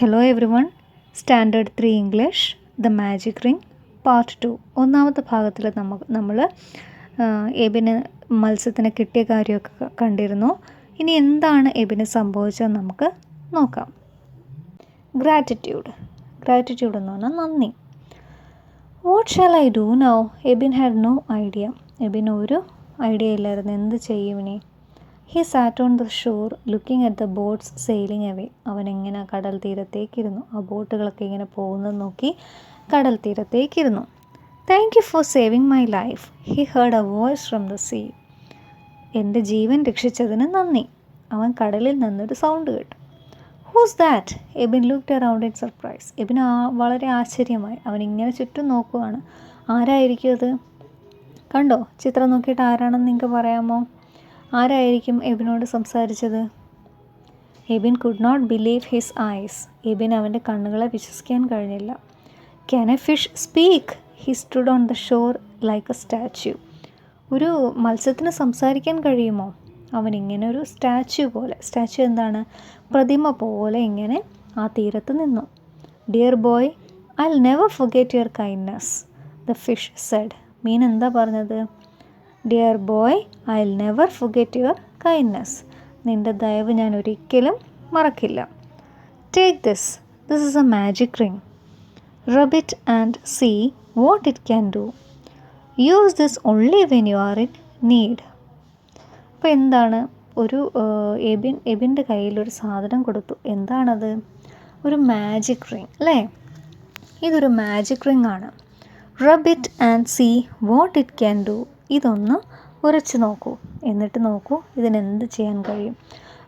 Hello everyone standard three English the magic ring part two ഒന്നാമത്തെ ഭാഗത്തിൽ നമ്മൾ നമ്മൾ എബിന് മത്സ്യത്തിന് കിട്ടിയ കാര്യമൊക്കെ കണ്ടിരുന്നു. ഇനി എന്താണ് എബിന് സംഭവിച്ചതെന്ന് നമുക്ക് നോക്കാം. ഗ്രാറ്റിറ്റ്യൂഡ് ഗ്രാറ്റിറ്റ്യൂഡ് എന്ന് പറഞ്ഞാൽ നന്ദി. What shall I do now Abin had no idea എബിന് ഒരു ഐഡിയ ഇല്ലായിരുന്നു. എന്ത് ചെയ്യും ഇനി? He sat on the shore looking at the boats sailing away അവൻ എങ്ങനെ കടൽ തീരത്തേക്കിരുന്നു? ആ ബോട്ടുകളൊക്കെ ഇങ്ങനെ പോകുന്നത് നോക്കി കടൽ തീരത്തേക്കിരുന്നു. Thank you for saving my life he heard a voice from the sea എന്റെ ജീവൻ രക്ഷിച്ചതിന് നന്ദി. അവൻ കടലിൽ നിന്നൊരു സൗണ്ട് കേട്ടു. Who's that Abin looked around in surprise Abin ആ വളരെ ആശ്ചര്യമായി. അവൻ ഇങ്ങനെ ചുറ്റും നോക്കുവാണ്. ആരായിരിക്കും അത് കണ്ടോ? ചിത്രം നോക്കിയിട്ട് ആരാണെന്ന് നിങ്ങൾക്ക് പറയാമോ? ആരായിരിക്കും എബിനോട് സംസാരിച്ചത്? Abin could not believe his eyes Abin അവന്റെ കണ്ണുകളെ വിശ്വസിക്കാൻ കഴിഞ്ഞില്ല. Can a fish speak he stood on the shore like a statue ഒരു മത്സ്യത്തിന് സംസാരിക്കാൻ കഴിയുമോ? അവൻ ഇങ്ങനെ ഒരു സ്റ്റാച്യു പോലെ സ്റ്റാച്യു എന്താണ്? പ്രതിമ പോലെ ഇങ്ങനെ ആ തീരത്ത് നിന്നു. Dear boy I never forget your kindness the fish said മീൻ എന്താ പറഞ്ഞത്? Dear boy I will never forget your kindness നിന്റെ ദയവ് ഞാൻ ഒരിക്കലും മറക്കില്ല. Take this this is a magic ring rub it and see what it can do use this only when you are in need അപ്പോൾ എന്താണ്? ഒരു എബിൻ എബിന്റെ കയ്യിൽ ഒരു സാധനം കൊടുത്തു. എന്താണത്? ഒരു മാജിക് റിങ് അല്ലേ? ഇതൊരു മാജിക് റിങ് ആണ്. Rub it and see what it can do ഇതൊന്ന് ഉരച്ച് നോക്കൂ. എന്നിട്ട് നോക്കൂ ഇതിനെന്ത് ചെയ്യാൻ കഴിയും.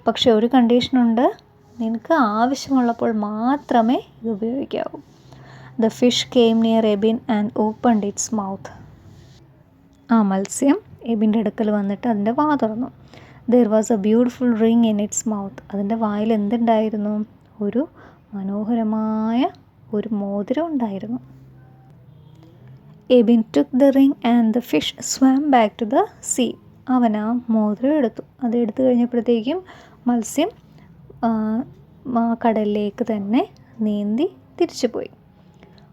പക്ഷേ ഒരു കണ്ടീഷനുണ്ട് നിനക്ക് ആവശ്യമുള്ളപ്പോൾ മാത്രമേ ഇത് ഉപയോഗിക്കാവൂ. The fish came near Abin and opened its mouth ആ മത്സ്യം എബിന്റെ അടുക്കൽ വന്നിട്ട് അതിന്റെ വാ തുറന്നു. There was a beautiful ring in its mouth അതിന്റെ വായിൽ എന്തുണ്ടായിരുന്നു? ഒരു മനോഹരമായ ഒരു മോതിരം ഉണ്ടായിരുന്നു. Abin took the ring and the fish swam back to the sea അവൻ ആ മോതിരം എടുത്തു. അത് എടുത്തു കഴിഞ്ഞപ്പോഴത്തേക്കും മത്സ്യം ആ, കടലിലേക്ക് തന്നെ നീന്തി തിരിച്ചു പോയി.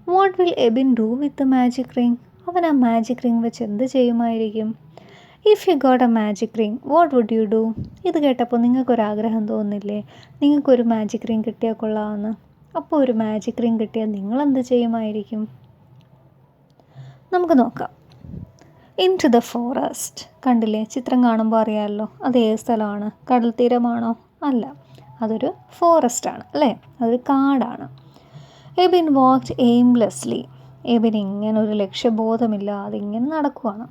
What will Abin do with the magic ring അവൻ ആ മാജിക് റിങ് വെച്ച് എന്ത് ചെയ്യുമായിരിക്കും? If you got a magic ring what would you do ഇത് കേട്ടപ്പോൾ നിങ്ങൾക്കൊരാഗ്രഹം തോന്നില്ലേ? നിങ്ങൾക്കൊരു മാജിക് റിങ് കിട്ടിയാൽ കൊള്ളാമെന്ന്. അപ്പോൾ ഒരു മാജിക് റിങ് കിട്ടിയാൽ നിങ്ങളെന്ത് ചെയ്യുമായിരിക്കും? നമുക്ക് നോക്കാം. ഇൻ ടു ദ ഫോറസ്റ്റ് കണ്ടില്ലേ? ചിത്രം കാണുമ്പോൾ അറിയാമല്ലോ അത് ഏത് സ്ഥലമാണ്? കടൽ തീരമാണോ? അല്ല. അതൊരു ഫോറസ്റ്റ് ആണ് അല്ലേ? അതൊരു കാടാണ്. എബിൻ വാക്ക് എയിംലെസ്ലി എബിൻ ഇങ്ങനെ ഒരു ലക്ഷ്യബോധമില്ലാതെ ഇങ്ങനെ നടക്കുവാണ്.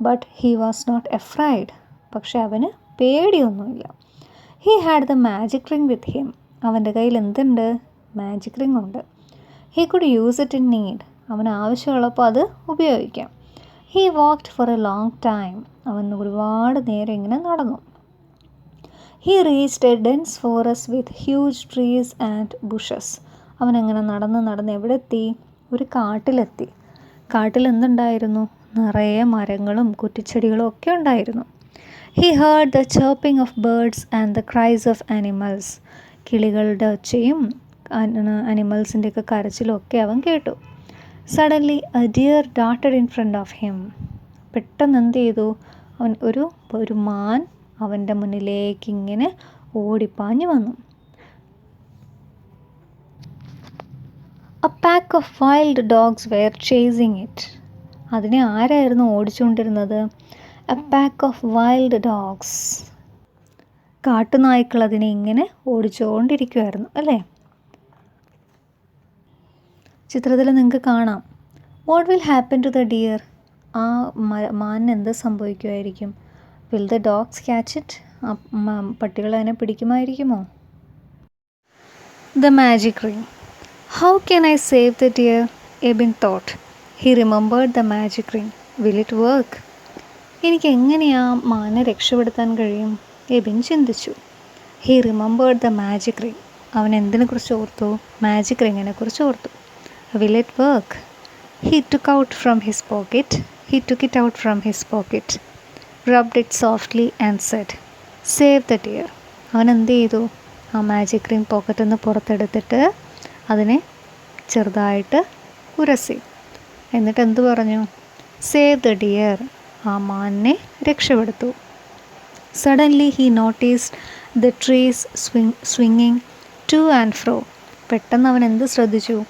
But he was not afraid പക്ഷെ അവന് പേടിയൊന്നുമില്ല. He had the magic ring with him അവന്റെ കയ്യിൽ എന്തുണ്ട്? മാജിക് റിംഗ് ഉണ്ട്. He could use it in need അവന് ആവശ്യമുള്ളപ്പോൾ അത് ഉപയോഗിക്കാം. He walked for a long time അവൻ ഒരുപാട് നേരം ഇങ്ങനെ നടന്നു. He reached a dense forest with huge trees and bushes അവൻ അങ്ങനെ നടന്ന് നടന്ന് എവിടെ എത്തി ഒരു കാട്ടിലെത്തി. കാട്ടിൽ എന്തുണ്ടായിരുന്നു? നിറയെ മരങ്ങളും കുറ്റിച്ചെടികളും ഒക്കെ ഉണ്ടായിരുന്നു. He heard the chirping of birds and the cries of animals കിളികളുടെ ഒച്ചയും അനിമൽസിന്റെയൊക്കെ കരച്ചിലും ഒക്കെ അവൻ കേട്ടു. സഡൻലി എ ഡിയർ ഡാട്ടഡ് ഇൻ ഫ്രണ്ട് ഓഫ് ഹിം പെട്ടെന്ന് എന്ത് ചെയ്തു? അവൻ ഒരു ഒരു മാൻ അവന്റെ മുന്നിലേക്ക് ഇങ്ങനെ ഓടിപ്പാഞ്ഞു വന്നു. A pack of wild dogs were chasing it അതിനെ ആരായിരുന്നു ഓടിച്ചുകൊണ്ടിരുന്നത്? A pack of wild dogs കാട്ടുനായ്ക്കൾ അതിനെ ഇങ്ങനെ ഓടിച്ചുകൊണ്ടിരിക്കുമായിരുന്നു അല്ലേ? ചിത്രത്തിൽ നിങ്ങൾക്ക് കാണാം. What will happen to the deer ആ മാനിന് എന്ത് സംഭവിക്കുമായിരിക്കും? Will the dogs catch it പട്ടികൾ അതിനെ പിടിക്കുമായിരിക്കുമോ? The magic ring how can I save the deer Abin thought he remembered the magic ring will it work എനിക്ക് എങ്ങനെയാ മാനെ രക്ഷപ്പെടുത്താൻ കഴിയും? എബിൻ ചിന്തിച്ചു. He remembered the magic ring അവൻ എന്തിനെക്കുറിച്ച് ഓർത്തു? മാജിക് റിങ്ങിനെ കുറിച്ച് ഓർത്തു. Will it work he took out from his pocket he took it out from his pocket rubbed it softly and said save the deer അവൻ എന്ത് ചെയ്തു? ആ മാജിക് ക്രീം പോക്കറ്റിൽ നിന്ന് പുറത്തെടുത്തിട്ട് അതിനെ ചെറുതായിട്ട് ഉരസി. എന്നിട്ട് എന്ത് പറഞ്ഞു? സേവ് ദ ഡിയർ ആ മാനിനെ രക്ഷപ്പെടുത്തു. Suddenly he noticed the trees swing സ്വിങ്ങിങ് to and fro പെട്ടെന്ന് അവൻ എന്ത് ശ്രദ്ധിച്ചു?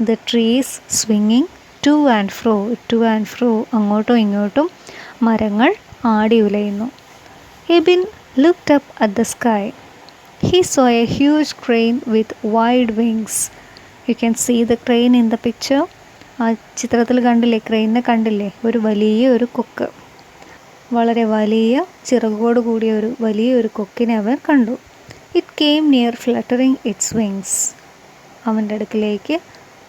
The trees സ്വിങ്ങിങ് to and fro to and fro അങ്ങോട്ടും ഇങ്ങോട്ടും മരങ്ങൾ ആടി ഉലയുന്നു. Abin looked up at the sky he saw a huge crane with wide wings you can see the crane in the picture ആ ചിത്രത്തിൽ കണ്ടില്ലേ? ക്രെയിനെ കണ്ടില്ലേ? ഒരു വലിയ ഒരു കൊക്ക്. വളരെ വലിയ ചിറകോട് കൂടിയ ഒരു വലിയ ഒരു കൊക്കിനെ അവൻ കണ്ടു. It came near fluttering its wings അവന്റെ അടുക്കിലേക്ക്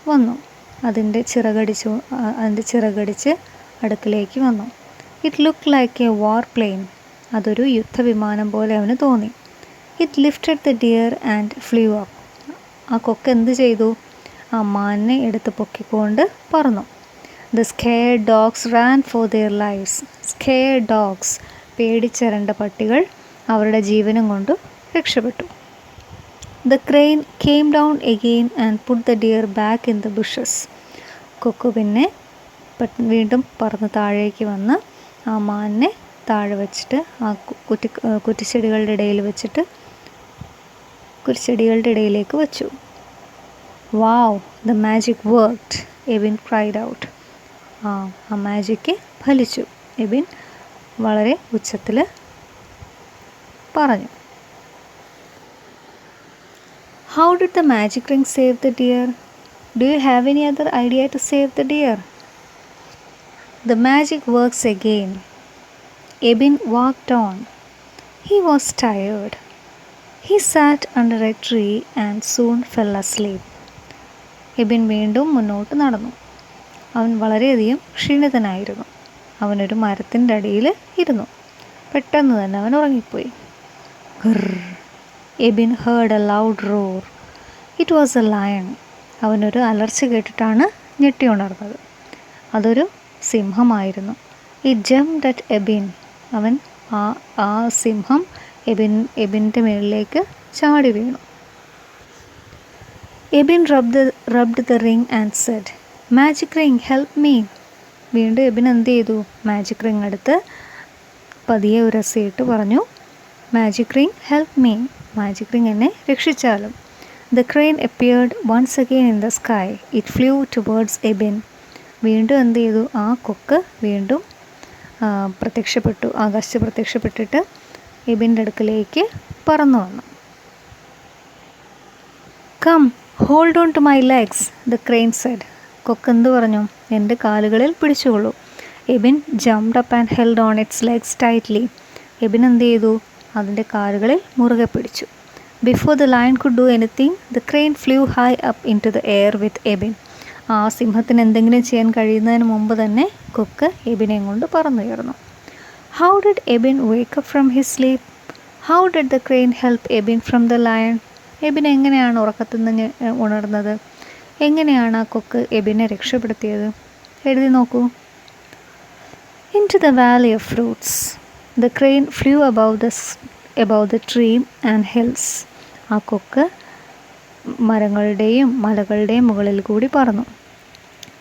വന്നു. അതിന്റെ ചിറകടിച്ചു അതിന്റെ ചിറകടിച്ച് അടുക്കിലേക്ക് വന്നു. It look like a war plane അതൊരു യുദ്ധവിമാനം പോലെ അവന് തോന്നി. It lifted the deer and flew up ആ കൊക്ക് എന്ത് ചെയ്തു? ആ മാനിനെ എടുത്ത് പൊക്കിക്കൊണ്ട് പറന്നു. The scare dogs ran for their lifes scare dogs പേടിച്ചരണ്ട പട്ടികൾ അവരുടെ ജീവനും കൊണ്ട് രക്ഷപ്പെട്ടു. The crane came down again and put the deer back in the bushes കൊക്കു പിന്നെ വീണ്ടും പറന്ന് താഴേക്ക് വന്ന് ആ മാനിനെ താഴെ വെച്ചിട്ട് ആ കുറ്റി കുറ്റിച്ചെടികളുടെ ഇടയിൽ വെച്ചിട്ട് കുറ്റിച്ചെടികളുടെ ഇടയിലേക്ക് വെച്ചു. Wow the magic worked Ebin cried out ആ ആ മാജിക്ക് ഫലിച്ചു. എബിൻ വളരെ ഉച്ചത്തിൽ പറഞ്ഞു. How did the magic ring save the deer do you have any other idea to save the deer the magic works again Abin walked on he was tired he sat under a tree and soon fell asleep Abin വീണ്ടും മുന്നോട്ട് നടന്നു. അവൻ വളരെയധികം ക്ഷീണിതനായിരുന്നു. അവനൊരു മരത്തിന്റെ അടിയിൽ ഇരുന്നു. പെട്ടെന്ന് തന്നെ അവൻ ഉറങ്ങിപ്പോയി. Abin heard a loud roar it was a lion അവനൊരു അലർച്ച കേട്ടിട്ടാണ് ഞെട്ടി ഉണർന്നത്. അതൊരു സിംഹമായിരുന്നു. ഈ ജം ഡറ്റ് എബിൻ അവൻ ആ ആ സിംഹം എബിൻ എബിന്റെ മേളിലേക്ക് ചാടി വീണു. Abin rubbed rubbed the ring and said magic ring help me വീണ്ടും എബിൻ എന്ത് ചെയ്തു? മാജിക് റിങ് എടുത്ത് പതിയെ ഉരസിയിട്ട് പറഞ്ഞു magic ring help me magic ring എന്നെ രക്ഷിച്ചാലും. The crane appeared once again in the sky it flew towards Abin വീണ്ടും എന്ത് ചെയ്തു? ആ കൊക്ക് വീണ്ടും പ്രത്യക്ഷപ്പെട്ടു. ആകാശത്ത് പ്രത്യക്ഷപ്പെട്ടിട്ട് എബിന്റെ അടുക്കലേക്ക് പറന്നു വന്നു. Come hold on to my legs the crane said കൊക്ക് എന്ത് പറഞ്ഞു? എന്റെ കാലുകളിൽ പിടിച്ചുകൊള്ളൂ. Abin jumped up and held on its legs tightly Abin എന്ത് ചെയ്തു? അതിന്റെ കാലുകളിൽ മുറുകെ പിടിച്ചു. Before the lion could do anything the crane flew high up into the air with Abin ആ സിംഹത്തിന് എന്തെങ്കിലും ചെയ്യാൻ കഴിയുന്നതിന് മുമ്പ് തന്നെ കൊക്ക് എബിനെ കൊണ്ട് പറന്നുയർന്നു. How did Abin wake up from his sleep how did the crane help Abin from the lion Abin എങ്ങനെയാണ് ഉറക്കത്തിൽ നിന്ന് ഉണർന്നത്? എങ്ങനെയാണ് ആ കൊക്ക് എബിനെ രക്ഷപ്പെടുത്തിയത്? എഴുതി നോക്കൂ. Into the valley of fruits the crane flew above the above the trees and hills ആ കൊക്ക് മരങ്ങളുടെയും മലകളുടെയും മുകളിൽ കൂടി പറന്നു.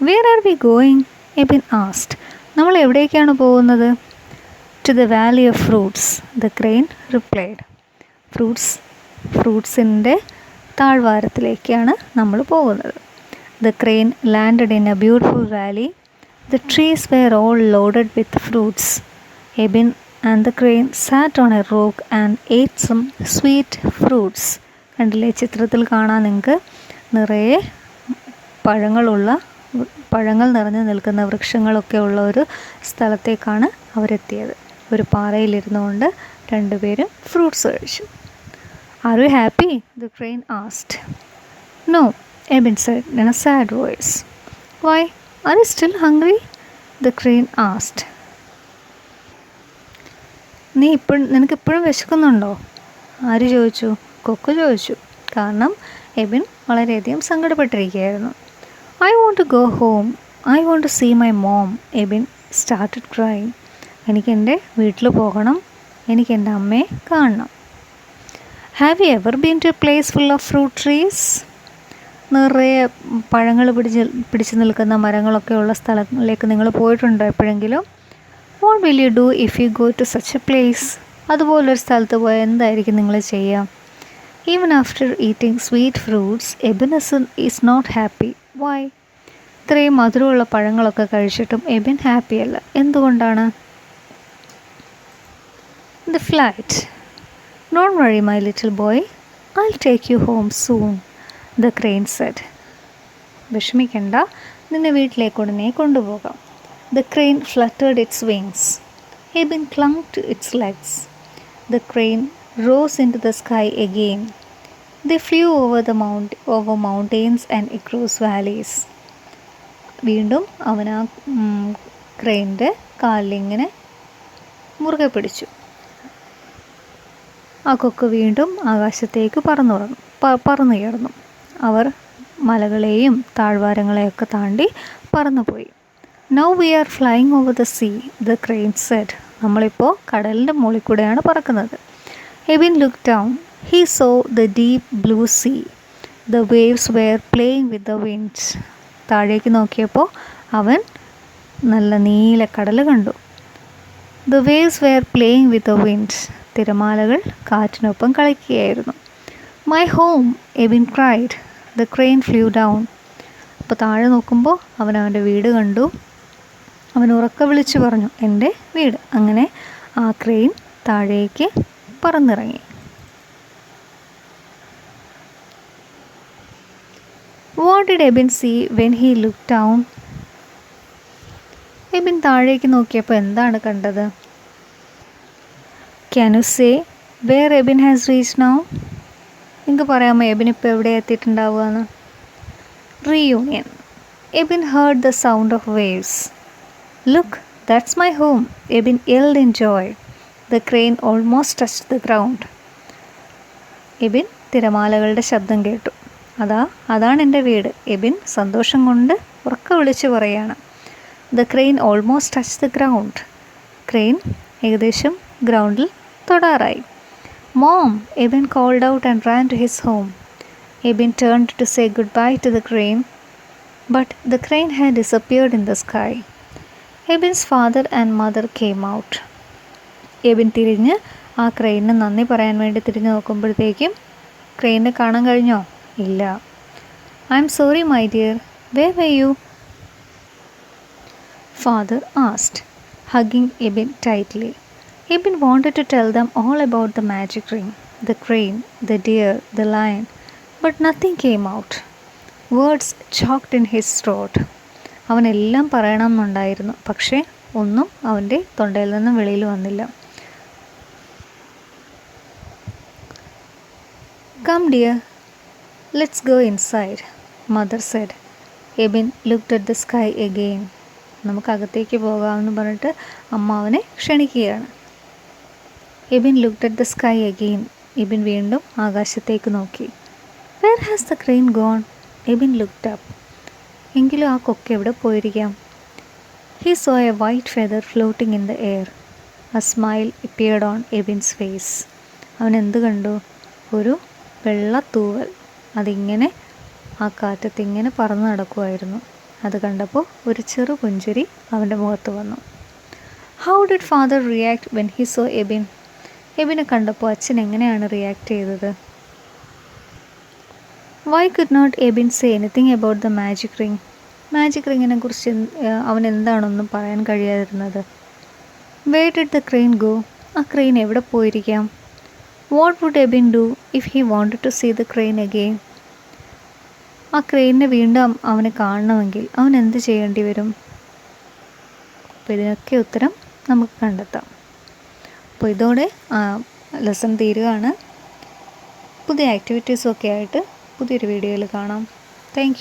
Where are we going Abin asked നമ്മൾ എവിടേക്കാണ് പോകുന്നത്? To the valley of fruits the crane replied fruits ഫ്രൂട്ട്സിന്റെ താഴ്വാരത്തിലേക്കാണ് നമ്മൾ പോകുന്നത്. The crane landed in a beautiful valley the trees were all loaded with fruits Abin and the crane sat on a rock and ate some sweet fruits കണ്ടില്ലേ? ചിത്രത്തിൽ കാണാൻ നിങ്ങൾക്ക് നിറയെ പഴങ്ങളുള്ള പഴങ്ങൾ നിറഞ്ഞു നിൽക്കുന്ന വൃക്ഷങ്ങളൊക്കെ ഉള്ള ഒരു സ്ഥലത്തേക്കാണ് അവരെത്തിയത്. ഒരു പാറയിലിരുന്നു കൊണ്ട് രണ്ടുപേരും ഫ്രൂട്ട്സ് കഴിച്ചു. Are you happy the crane asked no Abin said in a sad voice why are you still hungry the crane asked നീ ഇപ്പോഴും നിനക്ക് ഇപ്പോഴും വിശക്കുന്നുണ്ടോ? ആര് ചോദിച്ചു? കൊക്കു ചോദിച്ചു. കാരണം എബിൻ വളരെയധികം സങ്കടപ്പെട്ടിരിക്കുകയായിരുന്നു. I want to go home. I want to see my mom. Abin started crying എനിക്ക് എന്റെ വീട്ടിൽ പോകണം. എനിക്ക് എന്റെ അമ്മയെ കാണണം. Have you ever been to a place full of fruit trees? നിറയെ പഴങ്ങൾ പിടിച്ച് പിടിച്ച് നിൽക്കുന്ന മരങ്ങളൊക്കെ ഉള്ള സ്ഥലങ്ങളിലേക്ക് നിങ്ങൾ പോയിട്ടുണ്ടോ എപ്പോഴെങ്കിലും? What will you do if you go to such a place അതുപോലൊരു സ്ഥലത്ത് പോയാൽ എന്തായിരിക്കും നിങ്ങൾ ചെയ്യുക even after eating sweet fruits Abin's is not happy why ഇത്രയും മധുരമുള്ള പഴങ്ങളൊക്കെ കഴിച്ചിട്ടും എബിൻ ഹാപ്പിയല്ല എന്തുകൊണ്ടാണ്? The flight don't worry my little boy I take you home soon the crane said വിഷമിക്കണ്ട. നിന്നെ വീട്ടിലേക്ക് ഉടനെ കൊണ്ടുപോകാം. The crane fluttered its wings. Eben clung to its legs. The crane rose into the sky again. They flew over the mount over mountains and across valleys. വീണ്ടും അവൻ ആ ക്രെയിന്റെ കാലിലിങ്ങനെ മുറുകെ പിടിച്ചു ആ കൊക്ക് വീണ്ടും ആകാശത്തേക്ക് പറന്നു പറന്നുയർന്നു അവർ മലകളെയും താഴ്വാരങ്ങളെയൊക്കെ താണ്ടി പറന്നുപോയി now we are flying over the sea the crane said നമ്മളിപ്പോൾ കടലിന്റെ മുകളിൽ കൂടെയാണ് പറക്കുന്നത്. Abin look down he saw the deep blue sea the waves were playing with the winds താഴേക്ക് നോക്കിയപ്പോൾ അവൻ നല്ല നീല കടൽ കണ്ടു. The waves were playing with the winds തിരമാലകൾ കാറ്റിനൊപ്പം കളിക്കുകയായിരുന്നു. My home Abin cried the crane flew down അപ്പോൾ താഴെ നോക്കുമ്പോൾ അവൻ അവന്റെ വീട് കണ്ടു. അവൻ ഉറക്ക വിളിച്ചു പറഞ്ഞു എന്റെ വീട്. അങ്ങനെ ആ ക്രെയിൻ താഴേക്ക് പറന്നിറങ്ങി. What did Abin see when he look down Abin താഴേക്ക് നോക്കിയപ്പോൾ എന്താണ് കണ്ടത്? Can you say where Abin has reach now നിങ്ങൾക്ക് പറയാമോ എബിൻ ഇപ്പോൾ എവിടെ എത്തിയിട്ടുണ്ടാവുക എന്ന്? Reunion Abin heard the sound of waves look that's my home Abin yelled in joy. The crane almost touched the ground. Ebin തിരമാലകളുടെ ശബ്ദം കേട്ടു. അതാ അതാണ് എന്റെ വീട്. എബിൻ സന്തോഷം കൊണ്ട് ഉറക്ക വിളിച്ചു പറയാണ്. The crane almost touch the ground crane ഏകദേശം ഗ്രൗണ്ടിൽ തൊടാറായി. Mom Abin called out and ran to his home Abin turn to say goodbye to the crane but the crane had disappeared in the sky Abin's father and mother came out. Abin തിരിഞ്ഞ് ആ ക്രെയിനിന് നന്ദി പറയാൻ വേണ്ടി തിരിഞ്ഞ് നോക്കുമ്പോഴത്തേക്കും ക്രെയിനെ കാണാൻ കഴിഞ്ഞോ? ഇല്ല. I'm sorry my dear. Where were you? Father asked hugging Abin tightly. Abin wanted to tell them all about the magic ring, the crane the deer the lion but nothing came out. Words choked in his throat. അവനെല്ലാം പറയണമെന്നുണ്ടായിരുന്നു. പക്ഷേ ഒന്നും അവന്റെ തൊണ്ടയിൽ നിന്നും വെളിയിൽ വന്നില്ല. Come dear let's go inside mother said Ebin looked at the sky again നമുക്ക് അകത്തേക്ക് പോകാമെന്ന് പറഞ്ഞിട്ട് അമ്മ അവനെ ക്ഷണിക്കുകയാണ്. Ebin looked at the sky again Ebin വീണ്ടും ആകാശത്തേക്ക് നോക്കി. Where has the crane gone Ebin looked up എങ്കിലും ആ കൊക്ക് എവിടെ പോയിരിക്കാം? He saw a white feather floating in the air a smile appeared on Ebin's face അവൻ എന്ത് കണ്ടു? ഒരു വെള്ള തൂവൽ അതിങ്ങനെ ആ കാറ്റത്ത് ഇങ്ങനെ പറന്ന് നടക്കുമായിരുന്നു അത് കണ്ടപ്പോൾ ഒരു ചെറു പുഞ്ചിരി അവന്റെ മുഖത്ത് വന്നു. How did father react when he saw Ebin എബിനെ കണ്ടപ്പോൾ അച്ഛൻ എങ്ങനെയാണ് റിയാക്ട് ചെയ്തത്? Why could not Ebin say anything about the magic ring magic റിങ്ങിനെ കുറിച്ച് അവൻ എന്താണൊന്നും പറയാൻ കഴിയാതിരുന്നത്. Where did the crane go ആ ക്രെയിൻ എവിടെ പോയിരിക്കാം? What would Ebin do if he wanted to see the crane again ആ ക്രെയിനിനെ വീണ്ടും അവനെ കാണണമെങ്കിൽ അവൻ എന്ത് ചെയ്യേണ്ടി വരും? അപ്പോൾ ഇതിനൊക്കെ ഉത്തരം നമുക്ക് കണ്ടെത്താം. അപ്പോൾ ഇതോടെ ലെസൺ തീരുകയാണ് പുതിയ ആക്ടിവിറ്റീസൊക്കെ ആയിട്ട് പുതിയൊരു വീഡിയോയിൽ കാണാം. താങ്ക്